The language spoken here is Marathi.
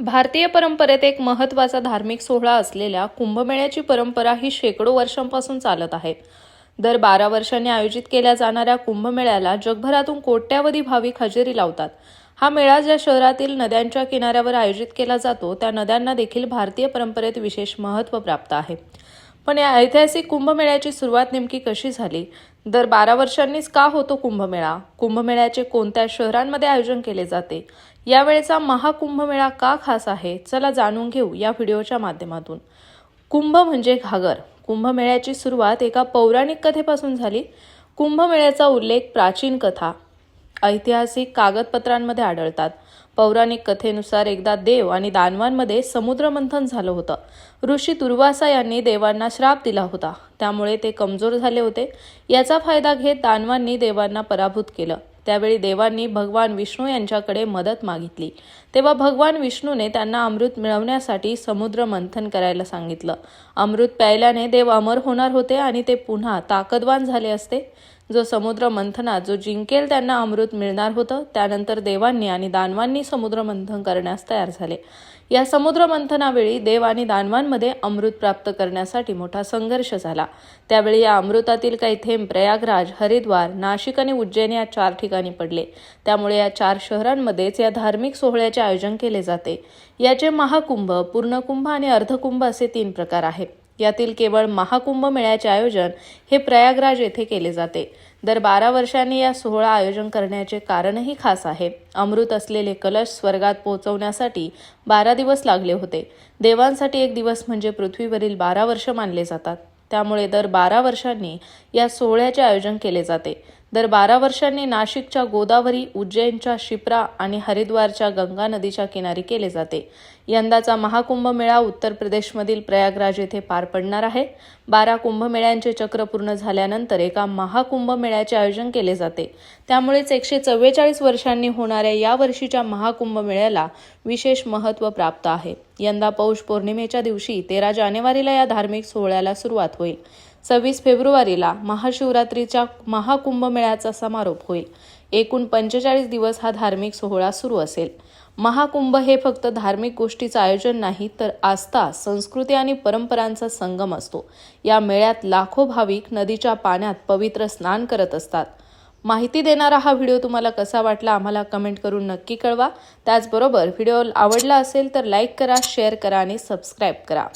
भारतीय परंपरेत एक महत्त्वाचा धार्मिक सोहळा असलेल्या कुंभमेळ्याची परंपरा ही शेकडो वर्षांपासून चालत आहे. दर बारा वर्षांनी आयोजित केल्या जाणाऱ्या कुंभमेळ्याला जगभरातून कोट्यावधी भाविक हजेरी लावतात. हा मेळा ज्या शहरातील नद्यांच्या किनाऱ्यावर आयोजित केला जातो त्या नद्यांना देखील भारतीय परंपरेत विशेष महत्त्व प्राप्त आहे. पण या ऐतिहासिक कुंभमेळ्याची सुरुवात नेमकी कशी झाली? दर बारा वर्षांनीच का होतो कुंभमेळा? कुंभमेळ्याचे कोणत्या शहरांमध्ये आयोजन केले जाते? यावेळेचा महाकुंभमेळा का खास आहे? चला जाणून घेऊ या व्हिडिओच्या माध्यमातून. कुंभ म्हणजे घागर. कुंभमेळ्याची सुरुवात एका पौराणिक कथेपासून झाली. कुंभमेळ्याचा उल्लेख प्राचीन कथा. ऐतिहासिक कागदपत्रांमध्ये आढळतात. पौराणिक कथेनुसार एकदा देव आणि दानवांमध्ये समुद्रमंथन झालं होतं. ऋषी दुर्वासा यांनी देवांना श्राप दिला होता. त्यामुळे ते कमजोर झाले होते. याचा फायदा घेत दानवांनी देवांना पराभूत केलं. त्यावेळी देवांनी भगवान विष्णू यांच्याकडे मदत मागितली. तेव्हा भगवान विष्णूने त्यांना अमृत मिळवण्यासाठी समुद्र मंथन करायला सांगितलं. अमृत प्यायल्याने देव अमर होणार होते आणि ते पुन्हा ताकदवान झाले असते. जो समुद्र मंथनात जो जिंकेल त्यांना अमृत मिळणार होतं त्यानंतर देवांनी आणि दानवांनी समुद्र मंथन करण्यास तयार झाले. या समुद्र मंथनावेळी देव आणि दानवांमध्ये अमृत प्राप्त करण्यासाठी मोठा संघर्ष झाला. त्यावेळी या अमृतातील काही थेंब प्रयागराज हरिद्वार नाशिक आणि उज्जैन या चार ठिकाणी पडले. त्यामुळे या चार शहरांमध्येच या धार्मिक सोहळ्याचे आयोजन केले जाते. याचे महाकुंभ पूर्णकुंभ आणि अर्धकुंभ असे तीन प्रकार आहेत. यातील केवळ महाकुंभ मेळ्याचे आयोजन हे प्रयागराज येथे केले जाते. दर बारा वर्षांनी या सोहळा आयोजन करण्याचे कारणही खास आहे. अमृत असलेले कलश स्वर्गात पोहोचवण्यासाठी बारा दिवस लागले होते. देवांसाठी एक दिवस म्हणजे पृथ्वीवरील बारा वर्ष मानले जातात. त्यामुळे दर बारा वर्षांनी या सोहळ्याचे आयोजन केले जाते. दर बारा वर्षांनी नाशिकच्या गोदावरी उज्जैनच्या शिप्रा आणि हरिद्वारच्या गंगा नदीच्या किनारी केले जाते. यंदाचा महाकुंभ मेळा उत्तर प्रदेशमधील प्रयागराज येथे पार पडणार आहे. बारा कुंभमेळ्यांचे चक्र पूर्ण झाल्यानंतर एका महाकुंभ मेळ्याचे आयोजन केले जाते. त्यामुळेच एकशे चव्वेचाळीस वर्षांनी होणाऱ्या या वर्षीच्या महाकुंभ मेळ्याला विशेष महत्त्व प्राप्त आहे. यंदा पौष पौर्णिमेच्या दिवशी तेरा जानेवारीला या धार्मिक सोहळ्याला सुरुवात होईल. सव्वीस फेब्रुवारीला महाशिवरात्रीच्या महाकुंभ मेळ्याचा समारोप होईल. एकूण पंचेचाळीस दिवस हा धार्मिक सोहळा सुरू असेल. महाकुंभ हे फक्त धार्मिक गोष्टीचं आयोजन नाही तर आस्था संस्कृती आणि परंपरांचा संगम असतो. या मेळ्यात लाखो भाविक नदीच्या पाण्यात पवित्र स्नान करत असतात. माहिती देणारा हा व्हिडिओ तुम्हाला कसा वाटला आम्हाला कमेंट करून नक्की कळवा. त्याचबरोबर व्हिडिओ आवडला असेल तर लाईक करा शेअर करा आणि सबस्क्राईब करा.